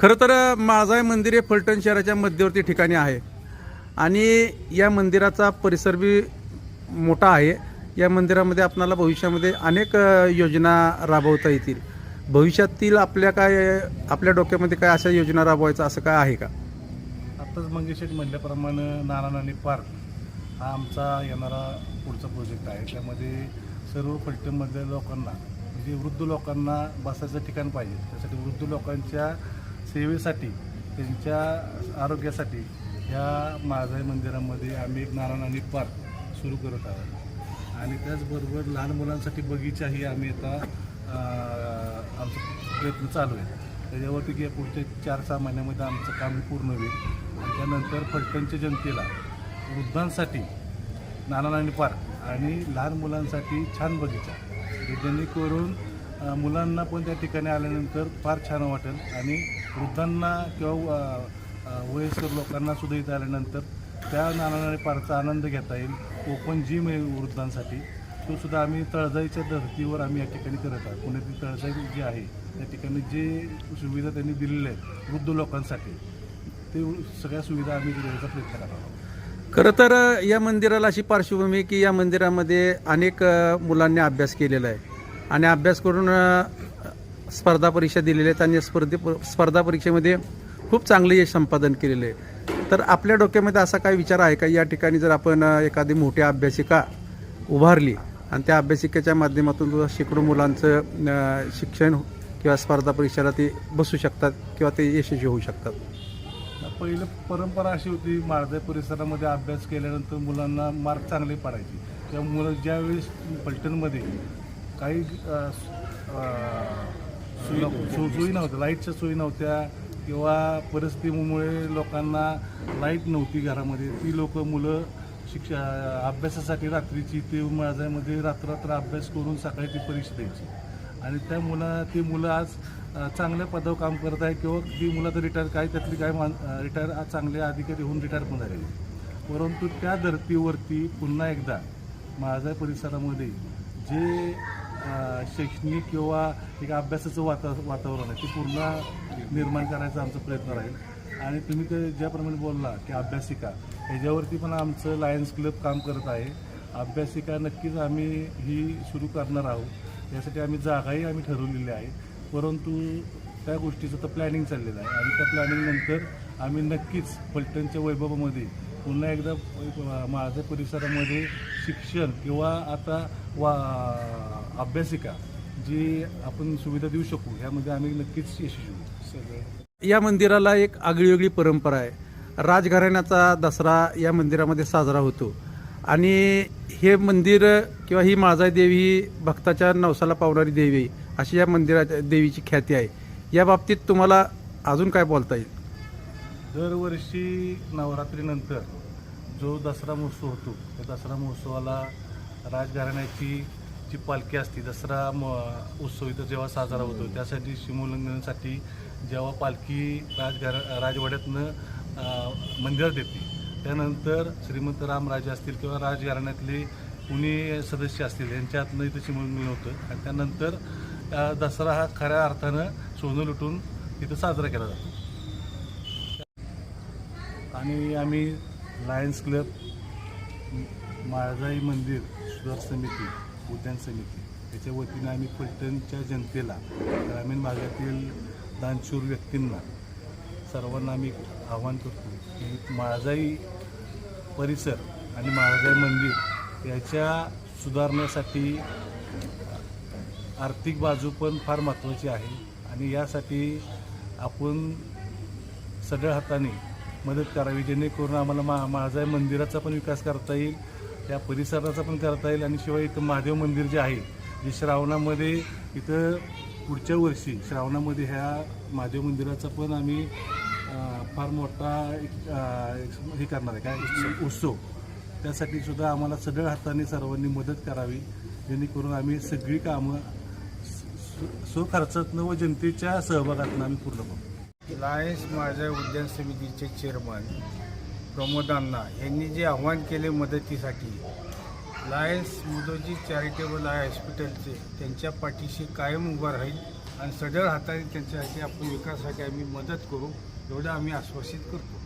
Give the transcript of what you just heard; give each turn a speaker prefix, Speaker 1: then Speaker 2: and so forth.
Speaker 1: खरं तर माझाय मंदिर हे फलटण शहराच्या मध्यवर्ती ठिकाणी आहे. आणि या मंदिराचा परिसर बी मोठा आहे. या मंदिरामध्ये आपणाला भविष्यामध्ये अनेक योजना राबवता येतील. भविष्यातील आपल्या काय आपल्या डोक्यामध्ये काय अशा योजना राबवायचं असं काय आहे का?
Speaker 2: आत्ताच मंगेशेठ म्हटल्याप्रमाणे नारायण पार्क हा आमचा येणारा पुढचा प्रोजेक्ट आहे. त्यामध्ये सर्व फलटणमधल्या लोकांना म्हणजे वृद्ध लोकांना बसायचं ठिकाण पाहिजे. त्यासाठी वृद्ध लोकांच्या सेवेसाठी त्यांच्या आरोग्यासाठी ह्या माझाई मंदिरामध्ये आम्ही एक नाना आणि पार्क सुरू करत आहोत. आणि त्याचबरोबर लहान मुलांसाठी बगीचाही आम्ही आता आमचा प्रयत्न चालू आहे. त्याच्यावरती की पुढच्या चार सहा महिन्यामध्ये आमचं काम पूर्ण होईल. आणि त्यानंतर फलटणच्या जनतेला वृद्धांसाठी नाना नानी पार्क आणि लहान मुलांसाठी छान बगीचा. हे जेणेकरून मुलांना पण त्या ठिकाणी आल्यानंतर फार छान वाटेल. आणि वृद्धांना किंवा वयस्कर लोकांना सुद्धा इथं आल्यानंतर त्या नानाने पारचा आनंद घेता येईल. ओपन जिम आहे वृद्धांसाठी तो सुद्धा आम्ही तळजाईच्या धर्तीवर आम्ही या ठिकाणी करत आहोत. पुण्यातील तळजाई जी आहे त्या ठिकाणी जे सुविधा त्यांनी दिलेल्या आहेत वृद्ध लोकांसाठी ते सगळ्या सुविधा आम्ही देण्याचा प्रयत्न करत आहोत.
Speaker 1: खरं तर या मंदिराला अशी पार्श्वभूमी आहे की या मंदिरामध्ये अनेक मुलांनी अभ्यास केलेला आहे. आणि अभ्यास करून स्पर्धा परीक्षा दिलेल्या आहेत आणि स्पर्धे स्पर्धा परीक्षेमध्ये खूप चांगले यश संपादन केलेले आहे. तर आपल्या डोक्यामध्ये असा काय विचार आहे का? या ठिकाणी जर आपण एखादी मोठी अभ्यासिका उभारली आणि त्या अभ्यासिकेच्या माध्यमातून शेकडो मुलांचं शिक्षण किंवा स्पर्धा परीक्षेला ते बसू शकतात किंवा ते यशस्वी होऊ शकतात?
Speaker 2: पहिलं परंपरा अशी होती माळदे परिसरामध्ये अभ्यास केल्यानंतर मुलांना मार्क चांगले पाडायचे. त्यामुळे मुलं ज्यावेळेस पलटणमध्ये काही सोयी नव्हत्या. लाईटच्या सोयी नव्हत्या किंवा परिस्थितीमुळे लोकांना लाइट नव्हती घरामध्ये. ती लोक मुलं शिक्षा अभ्यासासाठी रात्रीची ते माझ्यामध्ये रात्र अभ्यास करून सकाळी ती परीक्षा द्यायची. आणि त्या मुला ती मुलं आज चांगल्या पदावर काम करत आहे किंवा ती मुलं तर रिटायर काही त्यातली काही मान रिटायर आज चांगले अधिकारी होऊन रिटायर पण झालेली परंतु त्या धर्तीवरती पुन्हा एकदा माझ्या परिसरामध्ये जे शैक्षणिक किंवा एक अभ्यासाचं वाता वातावरण आहे ते पूर्ण निर्माण करायचा आमचा प्रयत्न राहील. आणि तुम्ही ते ज्याप्रमाणे बोलला की अभ्यासिका ह्याच्यावरती पण आमचं लायन्स क्लब काम करत आहे. अभ्यासिका नक्कीच आम्ही ही सुरू करणार आहोत. यासाठी आम्ही जागाही आम्ही ठरवलेली आहे. परंतु त्या गोष्टीचं तर प्लॅनिंग चाललेलं आहे. आणि त्या प्लॅनिंगनंतर आम्ही नक्कीच फलटणच्या वैभवामध्ये पुन्हा एकदा माझ्या परिसरामध्ये शिक्षण किंवा आता वा अभ्यासिका जी आपण सुविधा देऊ शकू ह्यामध्ये आम्ही नक्कीच यशस्वी होऊ. सगळे.
Speaker 1: या मंदिराला एक आगळीवेगळी परंपरा आहे. राजघराण्याचा दसरा या मंदिरामध्ये साजरा होतो. आणि हे मंदिर किंवा ही माळजाई देवी ही भक्ताच्या नवसाला पावणारी देवी अशी या मंदिराच्या देवीची ख्याती आहे. या बाबतीत तुम्हाला अजून काय बोलता येईल?
Speaker 2: दरवर्षी नवरात्रीनंतर जो दसरा महोत्सव होतो त्या दसरा महोत्सवाला राजघराण्याची जी पालखी असते दसरा म उत्सव इथं जेव्हा साजरा होतो त्यासाठी शिमोल्लंघनासाठी जेव्हा पालखी राजघरा राजवाड्यातनं मंदिरात येते त्यानंतर श्रीमंत रामराजे असतील किंवा राजघराण्यातले कुणी सदस्य असतील यांच्यातनं इथं शिमोल्लंघन होतं. आणि त्यानंतर दसरा हा खऱ्या अर्थानं सोनं लुटून इथं साजरा केला जातो. आणि आम्ही लायन्स क्लब माळजाई मंदिर सुधार समिती उद्यान समिती. याच्या वतीनं आम्ही फलटणच्या जनतेला ग्रामीण भागातील दानशूर व्यक्तींना सर्वांना आम्ही आवाहन करतो की माळजाई परिसर आणि माळजाई मंदिर याच्या सुधारण्यासाठी आर्थिक बाजू पण फार महत्त्वाची आहे आणि यासाठी आपण सगळ्या हाताने मदत करावी जेणेकरून आम्हाला मा माझा मंदिराचा पण विकास करता येईल. त्या परिसराचा पण करता येईल आणि शिवाय इथं महादेव मंदिर जे आहे जे श्रावणामध्ये इथं पुढच्या वर्षी श्रावणामध्ये ह्या महादेव मंदिराचा पण आम्ही फार मोठा एक, हे करणार आहे काय उत्सव त्यासाठी सुद्धा आम्हाला सगळ्या हाताने सर्वांनी मदत करावी जेणेकरून आम्ही सगळी कामं सुखर्चातनं व जनतेच्या सहभागातनं आम्ही पूर्ण करू.
Speaker 3: लायन्स माझ्या उद्यान समितीचे चेअरमन प्रमोद अण्णा यांनी जे आव्हान केले मदतीसाठी लायन्स मुदोजी चॅरिटेबल आय हॉस्पिटलचे त्यांच्या पाठीशी कायम उभा राहील आणि सढळ हाताने त्यांच्यासाठी आपण विकासासाठी आम्ही मदत करू एवढं आम्ही आश्वासित करतो.